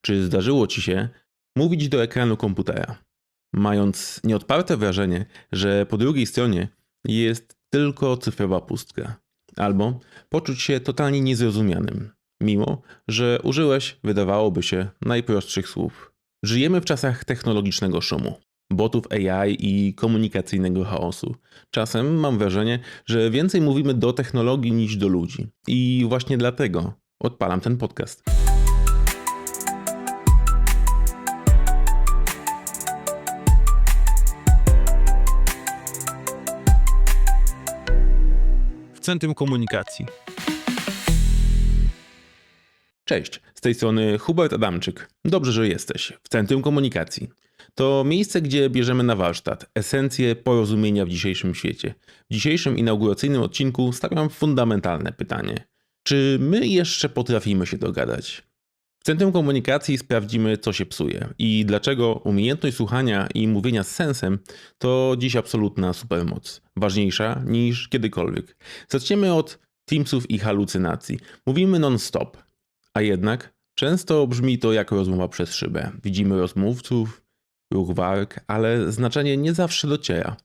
Czy zdarzyło ci się mówić do ekranu komputera, mając nieodparte wrażenie, że po drugiej stronie jest tylko cyfrowa pustka, albo poczuć się totalnie niezrozumianym, mimo że użyłeś, wydawałoby się, najprostszych słów. Żyjemy w czasach technologicznego szumu, botów AI i komunikacyjnego chaosu. Czasem mam wrażenie, że więcej mówimy do technologii niż do ludzi. I właśnie dlatego odpalam ten podcast. Centrum Komunikacji. Cześć, z tej strony Hubert Adamczyk. Dobrze, że jesteś w Centrum Komunikacji. To miejsce, gdzie bierzemy na warsztat esencję porozumienia w dzisiejszym świecie. W dzisiejszym inauguracyjnym odcinku stawiam fundamentalne pytanie. Czy my jeszcze potrafimy się dogadać? W Centrum Komunikacji sprawdzimy, co się psuje i dlaczego umiejętność słuchania i mówienia z sensem to dziś absolutna supermoc. Ważniejsza niż kiedykolwiek. Zaczniemy od Teamsów i halucynacji. Mówimy non-stop, a jednak często brzmi to jak rozmowa przez szybę. Widzimy rozmówców, ruch warg, ale znaczenie nie zawsze dociera.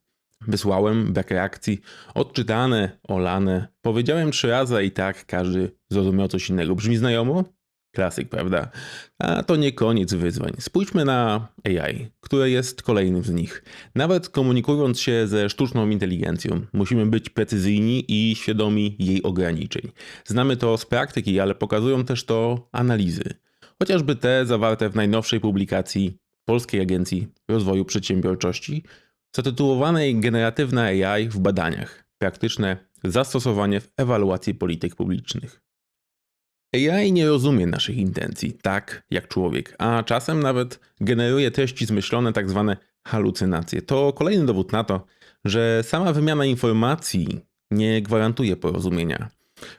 Wysłałem brak reakcji, odczytane, olane. Powiedziałem trzy razy i tak każdy zrozumiał coś innego. Brzmi znajomo? Klasyk, prawda? A to nie koniec wyzwań. Spójrzmy na AI, które jest kolejnym z nich. Nawet komunikując się ze sztuczną inteligencją, musimy być precyzyjni i świadomi jej ograniczeń. Znamy to z praktyki, ale pokazują też to analizy. Chociażby te zawarte w najnowszej publikacji Polskiej Agencji Rozwoju Przedsiębiorczości, zatytułowanej Generatywna AI w badaniach. Praktyczne zastosowanie w ewaluacji polityk publicznych. AI nie rozumie naszych intencji tak jak człowiek, a czasem nawet generuje treści zmyślone, tak zwane halucynacje. To kolejny dowód na to, że sama wymiana informacji nie gwarantuje porozumienia.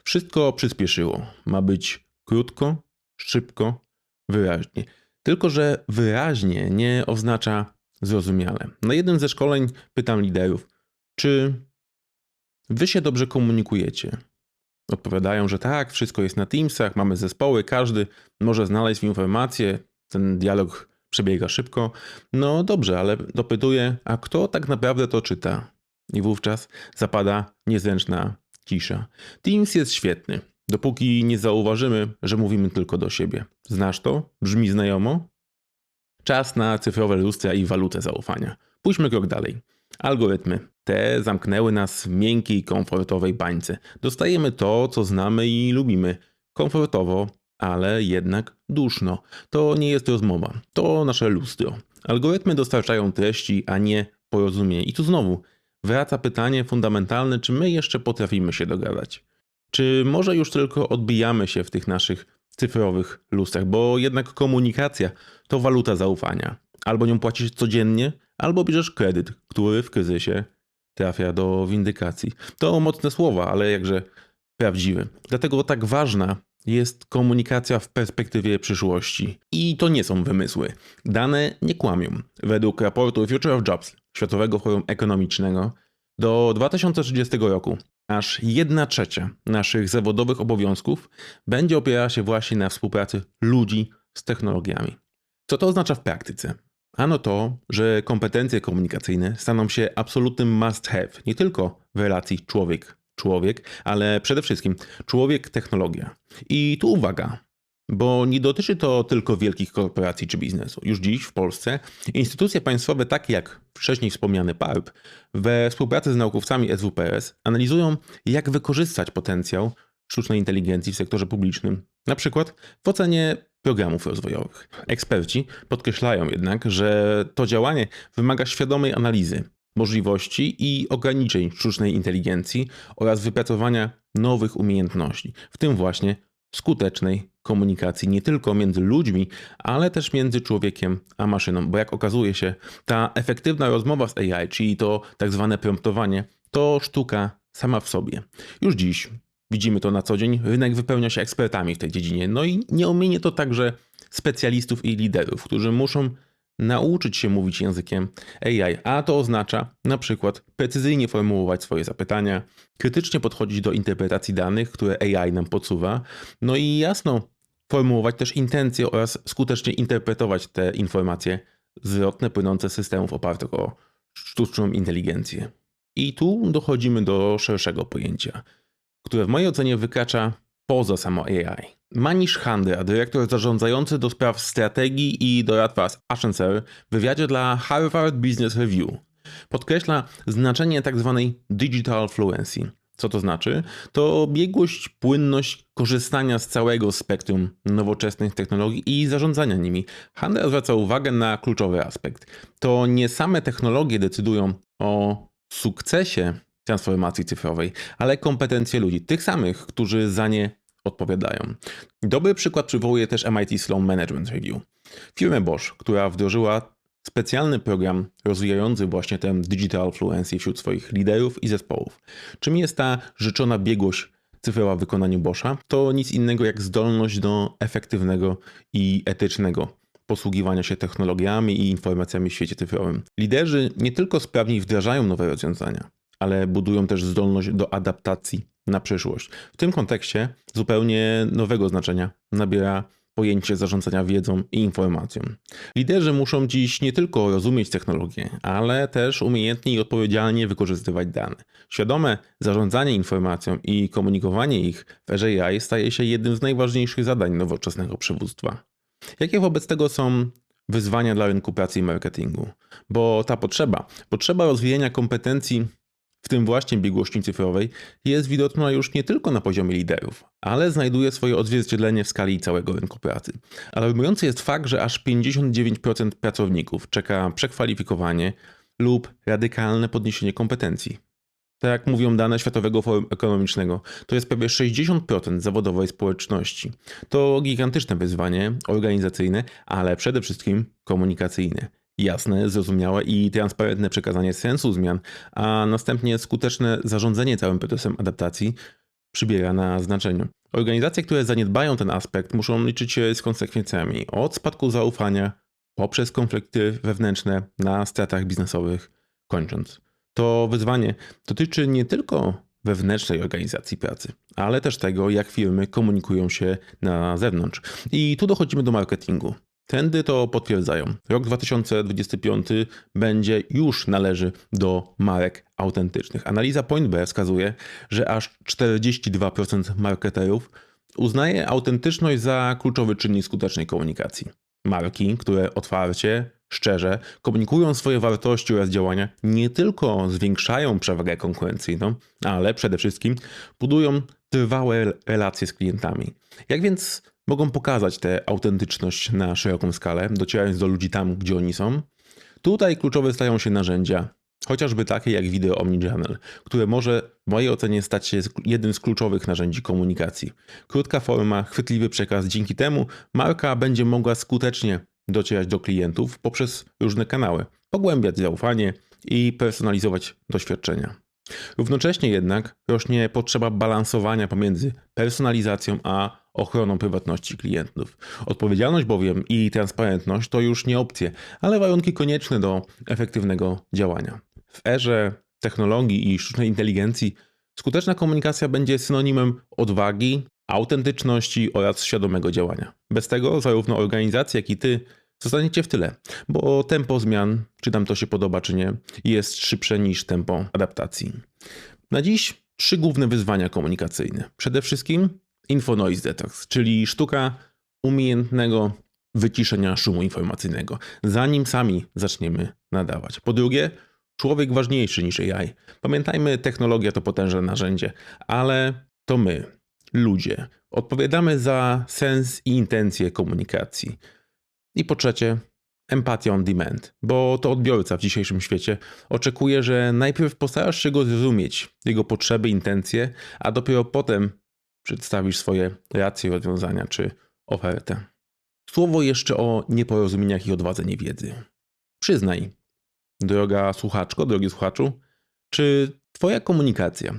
Wszystko przyspieszyło. Ma być krótko, szybko, wyraźnie. Tylko, że wyraźnie nie oznacza zrozumiale. Na jednym ze szkoleń pytam liderów, czy wy się dobrze komunikujecie? Odpowiadają, że tak, wszystko jest na Teamsach, mamy zespoły, każdy może znaleźć informacje, ten dialog przebiega szybko. No dobrze, ale dopytuję, a kto tak naprawdę to czyta? I wówczas zapada niezręczna cisza. Teams jest świetny, dopóki nie zauważymy, że mówimy tylko do siebie. Znasz to? Brzmi znajomo? Czas na cyfrowe lustra i walutę zaufania. Pójdźmy krok dalej. Algorytmy. Te zamknęły nas w miękkiej, komfortowej bańce. Dostajemy to, co znamy i lubimy. Komfortowo, ale jednak duszno. To nie jest rozmowa, to nasze lustro. Algorytmy dostarczają treści, a nie porozumienie. I tu znowu wraca pytanie fundamentalne, czy my jeszcze potrafimy się dogadać? Czy może już tylko odbijamy się w tych naszych cyfrowych lustrach, bo jednak komunikacja to waluta zaufania. Albo nią płacisz codziennie, albo bierzesz kredyt, który w kryzysie trafia do windykacji. To mocne słowa, ale jakże prawdziwe. Dlatego tak ważna jest komunikacja w perspektywie przyszłości. I to nie są wymysły. Dane nie kłamią. Według raportu Future of Jobs Światowego Forum Ekonomicznego do 2030 roku aż 1 trzecia naszych zawodowych obowiązków będzie opierała się właśnie na współpracy ludzi z technologiami. Co to oznacza w praktyce? Ano to, że kompetencje komunikacyjne staną się absolutnym must have, nie tylko w relacji człowiek-człowiek, ale przede wszystkim człowiek-technologia. I tu uwaga, bo nie dotyczy to tylko wielkich korporacji czy biznesu. Już dziś w Polsce instytucje państwowe, takie jak wcześniej wspomniany PARP, we współpracy z naukowcami SWPS analizują, jak wykorzystać potencjał sztucznej inteligencji w sektorze publicznym, na przykład w ocenie programów rozwojowych. Eksperci podkreślają jednak, że to działanie wymaga świadomej analizy możliwości i ograniczeń sztucznej inteligencji oraz wypracowania nowych umiejętności, w tym właśnie skutecznej komunikacji nie tylko między ludźmi, ale też między człowiekiem a maszyną, bo jak okazuje się, ta efektywna rozmowa z AI, czyli to tak zwane promptowanie, to sztuka sama w sobie. Już dziś Widzimy to na co dzień. Rynek wypełnia się ekspertami w tej dziedzinie. No i nie ominie to także specjalistów i liderów, którzy muszą nauczyć się mówić językiem AI, a to oznacza na przykład precyzyjnie formułować swoje zapytania, krytycznie podchodzić do interpretacji danych, które AI nam podsuwa, no i jasno formułować też intencje oraz skutecznie interpretować te informacje zwrotne płynące z systemów opartych o sztuczną inteligencję. I tu dochodzimy do szerszego pojęcia, które w mojej ocenie wykracza poza samo AI. Manish Handra, dyrektor zarządzający do spraw strategii i doradca z Accenture w wywiadzie dla Harvard Business Review podkreśla znaczenie tzw. digital fluency. Co to znaczy? To biegłość, płynność korzystania z całego spektrum nowoczesnych technologii i zarządzania nimi. Handel zwraca uwagę na kluczowy aspekt. To nie same technologie decydują o sukcesie transformacji cyfrowej, ale kompetencje ludzi, tych samych, którzy za nie odpowiadają. Dobry przykład przywołuje też MIT Sloan Management Review. Firmę Bosch, która wdrożyła specjalny program rozwijający właśnie tę digital fluency wśród swoich liderów i zespołów. Czym jest ta życzona biegłość cyfrowa w wykonaniu Boscha? To nic innego jak zdolność do efektywnego i etycznego posługiwania się technologiami i informacjami w świecie cyfrowym. Liderzy nie tylko sprawniej wdrażają nowe rozwiązania, ale budują też zdolność do adaptacji na przyszłość. W tym kontekście zupełnie nowego znaczenia nabiera pojęcie zarządzania wiedzą i informacją. Liderzy muszą dziś nie tylko rozumieć technologię, ale też umiejętnie i odpowiedzialnie wykorzystywać dane. Świadome zarządzanie informacją i komunikowanie ich w erze AI staje się jednym z najważniejszych zadań nowoczesnego przywództwa. Jakie wobec tego są wyzwania dla rynku pracy i marketingu? Bo ta potrzeba, potrzeba rozwijania kompetencji w tym właśnie biegłości cyfrowej, jest widoczna już nie tylko na poziomie liderów, ale znajduje swoje odzwierciedlenie w skali całego rynku pracy. Alarmujący jest fakt, że aż 59% pracowników czeka przekwalifikowanie lub radykalne podniesienie kompetencji. Tak jak mówią dane Światowego Forum Ekonomicznego, to jest prawie 60% zawodowej społeczności. To gigantyczne wyzwanie organizacyjne, ale przede wszystkim komunikacyjne jasne, zrozumiałe i transparentne przekazanie sensu zmian, a następnie skuteczne zarządzanie całym procesem adaptacji przybiera na znaczeniu. Organizacje, które zaniedbają ten aspekt, muszą liczyć się z konsekwencjami od spadku zaufania poprzez konflikty wewnętrzne na stratach biznesowych kończąc. To wyzwanie dotyczy nie tylko wewnętrznej organizacji pracy, ale też tego, jak firmy komunikują się na zewnątrz. I tu dochodzimy do marketingu. Trendy to potwierdzają. Rok 2025 będzie już należy do marek autentycznych. Analiza Point B wskazuje, że aż 42% marketerów uznaje autentyczność za kluczowy czynnik skutecznej komunikacji. Marki, które otwarcie, szczerze komunikują swoje wartości oraz działania, nie tylko zwiększają przewagę konkurencyjną, ale przede wszystkim budują trwałe relacje z klientami. Jak więc mogą pokazać tę autentyczność na szeroką skalę, docierając do ludzi tam, gdzie oni są. Tutaj kluczowe stają się narzędzia, chociażby takie jak wideo omnichannel, które może w mojej ocenie stać się jednym z kluczowych narzędzi komunikacji. Krótka forma, chwytliwy przekaz, dzięki temu marka będzie mogła skutecznie docierać do klientów poprzez różne kanały, pogłębiać zaufanie i personalizować doświadczenia. Równocześnie jednak rośnie potrzeba balansowania pomiędzy personalizacją a ochroną prywatności klientów. Odpowiedzialność bowiem i transparentność to już nie opcje, ale warunki konieczne do efektywnego działania. W erze technologii i sztucznej inteligencji skuteczna komunikacja będzie synonimem odwagi, autentyczności oraz świadomego działania. Bez tego zarówno organizacja, jak i ty zostaniecie w tyle, bo tempo zmian, czy nam to się podoba, czy nie, jest szybsze niż tempo adaptacji. Na dziś trzy główne wyzwania komunikacyjne. Przede wszystkim Info Noise Detox, czyli sztuka umiejętnego wyciszenia szumu informacyjnego, zanim sami zaczniemy nadawać. Po drugie, człowiek ważniejszy niż AI. Pamiętajmy, technologia to potężne narzędzie, ale to my, ludzie, odpowiadamy za sens i intencje komunikacji. I po trzecie, empatia on demand, bo to odbiorca w dzisiejszym świecie oczekuje, że najpierw postarasz się go zrozumieć, jego potrzeby, intencje, a dopiero potem przedstawisz swoje racje, rozwiązania czy ofertę. Słowo jeszcze o nieporozumieniach i odwadze niewiedzy. Przyznaj, droga słuchaczko, drogi słuchaczu, czy Twoja komunikacja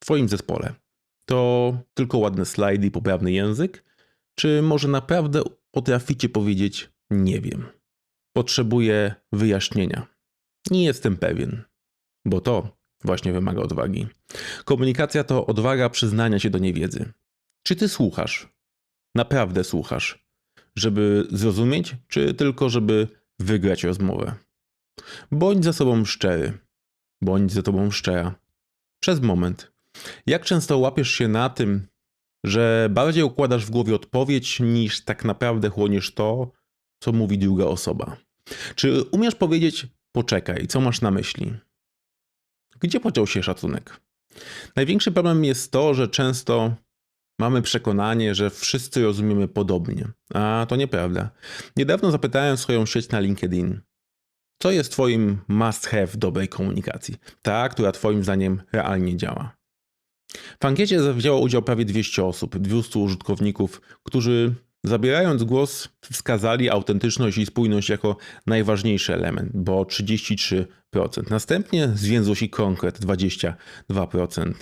w Twoim zespole to tylko ładne slajdy i poprawny język, czy może naprawdę potraficie powiedzieć nie wiem? Potrzebuję wyjaśnienia. Nie jestem pewien, bo to właśnie wymaga odwagi. Komunikacja to odwaga przyznania się do niewiedzy. Czy ty słuchasz? naprawdę słuchasz? Żeby zrozumieć, czy tylko żeby wygrać rozmowę? Bądź ze sobą szczery. Bądź ze tobą szczera. Przez moment. Jak często łapiesz się na tym, że bardziej układasz w głowie odpowiedź, niż tak naprawdę chłoniesz to, co mówi druga osoba? Czy umiesz powiedzieć, poczekaj, co masz na myśli? Gdzie podział się szacunek? Największy problem jest to, że często mamy przekonanie, że wszyscy rozumiemy podobnie, a to nieprawda. Niedawno zapytałem swoją sieć na LinkedIn, co jest Twoim must have dobrej komunikacji? Ta, która Twoim zdaniem realnie działa. W ankiecie wzięło udział prawie 200 osób, 200 użytkowników, którzy zabierając głos wskazali autentyczność i spójność jako najważniejszy element, bo 33%. Następnie zwięzłość i konkret 22%.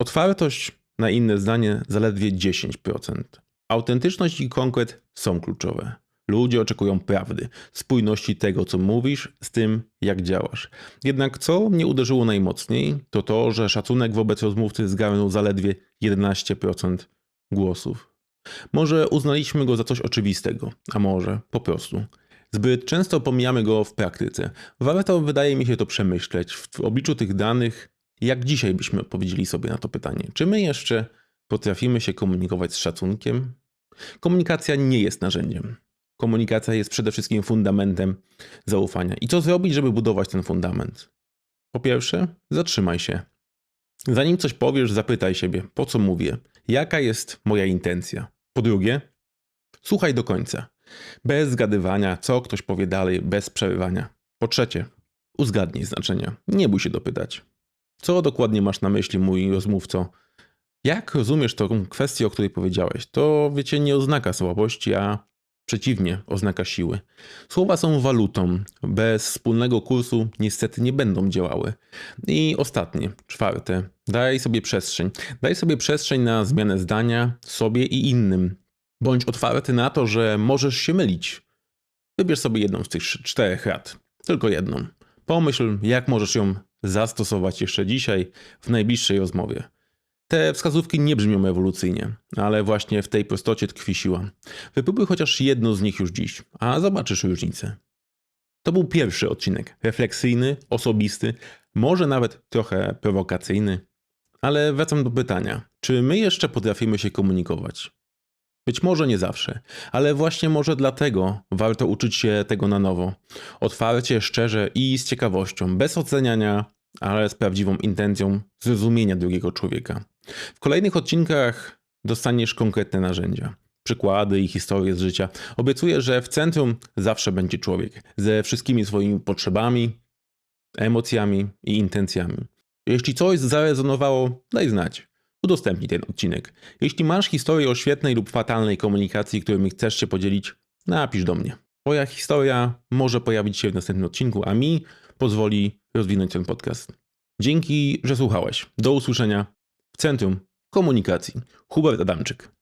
Otwartość na inne zdanie zaledwie 10%. Autentyczność i konkret są kluczowe. Ludzie oczekują prawdy, spójności tego, co mówisz, z tym, jak działasz. Jednak co mnie uderzyło najmocniej, to to, że szacunek wobec rozmówcy zgarnął zaledwie 11% głosów. Może uznaliśmy go za coś oczywistego, a może po prostu. Zbyt często pomijamy go w praktyce. Warto, wydaje mi się, to przemyśleć w obliczu tych danych, jak dzisiaj byśmy odpowiedzieli sobie na to pytanie. Czy my jeszcze potrafimy się komunikować z szacunkiem? Komunikacja nie jest narzędziem. Komunikacja jest przede wszystkim fundamentem zaufania. I co zrobić, żeby budować ten fundament? Po pierwsze, zatrzymaj się. Zanim coś powiesz, zapytaj siebie, po co mówię, jaka jest moja intencja. Po drugie, słuchaj do końca, bez zgadywania, co ktoś powie dalej, bez przerywania. Po trzecie, uzgadnij znaczenia, nie bój się dopytać. Co dokładnie masz na myśli, mój rozmówco? Jak rozumiesz tą kwestię, o której powiedziałeś? To, wiecie, nie oznaka słabości, a przeciwnie, oznaka siły. Słowa są walutą. Bez wspólnego kursu niestety nie będą działały. I ostatnie, czwarte. Daj sobie przestrzeń. Daj sobie przestrzeń na zmianę zdania sobie i innym. Bądź otwarty na to, że możesz się mylić. Wybierz sobie jedną z tych czterech rad. Tylko jedną. Pomyśl, jak możesz ją zastosować jeszcze dzisiaj w najbliższej rozmowie. Te wskazówki nie brzmią ewolucyjnie, ale właśnie w tej prostocie tkwi siła. Wypróbuj chociaż jedno z nich już dziś, a zobaczysz różnicę. To był pierwszy odcinek, refleksyjny, osobisty, może nawet trochę prowokacyjny. Ale wracam do pytania, czy my jeszcze potrafimy się komunikować? Być może nie zawsze, ale właśnie może dlatego warto uczyć się tego na nowo. Otwarcie, szczerze i z ciekawością, bez oceniania, ale z prawdziwą intencją zrozumienia drugiego człowieka. W kolejnych odcinkach dostaniesz konkretne narzędzia, przykłady i historie z życia. Obiecuję, że w centrum zawsze będzie człowiek ze wszystkimi swoimi potrzebami, emocjami i intencjami. Jeśli coś zarezonowało, daj znać. Udostępnij ten odcinek. Jeśli masz historię o świetnej lub fatalnej komunikacji, którymi chcesz się podzielić, napisz do mnie. Twoja historia może pojawić się w następnym odcinku, a mi pozwoli rozwinąć ten podcast. Dzięki, że słuchałeś. Do usłyszenia Centrum Komunikacji. Hubert Adamczyk.